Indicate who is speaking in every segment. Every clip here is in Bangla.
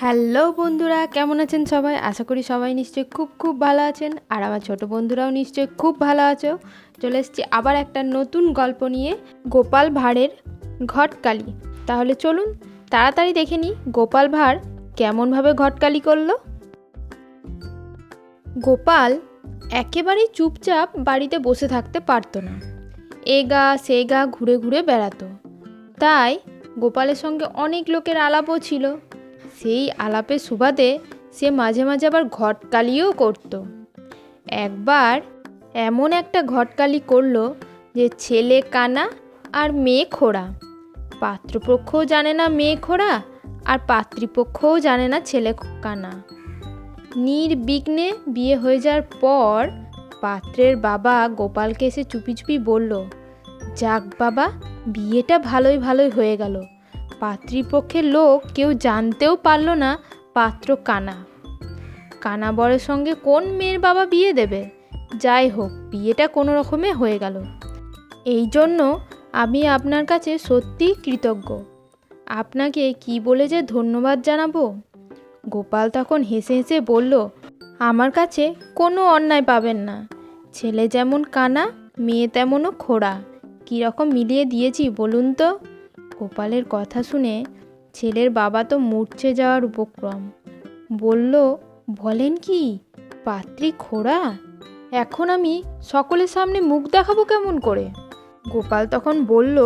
Speaker 1: হ্যালো বন্ধুরা, কেমন আছেন সবাই? আশা করি সবাই নিশ্চয়ই খুব খুব ভালো আছেন, আর আমার ছোট বন্ধুরাও নিশ্চয়ই খুব ভালো আছো। চলে এসছি আবার একটা নতুন গল্প নিয়ে গোপাল ভাঁড়ের ঘটকালি। তাহলে চলুন, তাড়াতাড়ি দেখে নিই গোপাল ভাঁড় কেমনভাবে ঘটকালি করল। গোপাল একেবারেই চুপচাপ বাড়িতে বসে থাকতে পারতো না। এ গা, সে গা ঘুরে ঘুরে বেড়াতো। তাই গোপালের সঙ্গে অনেক লোকের আলাপও ছিল। সেই আলাপের সুবাদে সে মাঝে মাঝে আবার ঘটকালিও করত। একবার এমন একটা ঘটকালি করল যে ছেলে কানা আর মেয়ে খোড়া। পাত্রপক্ষও জানে না মেয়ে খোড়া আর পাত্রীপক্ষও জানে না ছেলে কানা। নির্বিঘ্নে বিয়ে হয়ে যাওয়ার পর পাত্রের বাবা গোপালকে এসে চুপি চুপি বলল, যাক বাবা, বিয়েটা ভালোই ভালোই হয়ে গেল। পাত্রীপক্ষের লোক কেউ জানতেও পারল না পাত্র কানা। কানা বরের সঙ্গে কোন মেয়ের বাবা বিয়ে দেবে? যাই হোক, বিয়েটা কোনো রকমে হয়ে গেল। এই জন্য আমি আপনার কাছে সত্যিই কৃতজ্ঞ। আপনাকে কি বলে যে ধন্যবাদ জানাব? গোপাল তখন হেসে হেসে বলল, আমার কাছে কোনো অন্যায় পাবেন না। ছেলে যেমন কানা, মেয়ে তেমনও খোড়া। কীরকম মিলিয়ে দিয়েছি বলুন তো? গোপালের কথা শুনে ছেলের বাবা তো মূর্ছে যাওয়ার উপক্রম। বলল, বলেন কি, পাত্রী খোড়া? এখন আমি সকলের সামনে মুখ দেখাবো কেমন করে? গোপাল তখন বলল,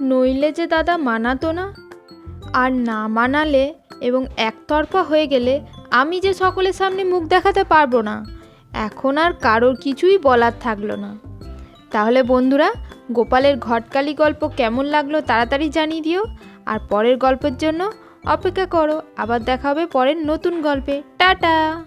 Speaker 1: নইলে যে দাদা মানাতো না। আর না মানালে এবং একতরফা হয়ে গেলে আমি যে সকলের সামনে মুখ দেখাতে পারব না, এখন আর কারোর কিছুই বলার থাকল না। তাহলে বন্ধুরা, গোপালের ঘটকালি গল্প কেমন লাগল তাড়াতাড়ি জানিয়ে দিও। আর পরের গল্পের জন্য অপেক্ষা করো, আবার দেখা হবে পরের নতুন গল্পে। টাটা!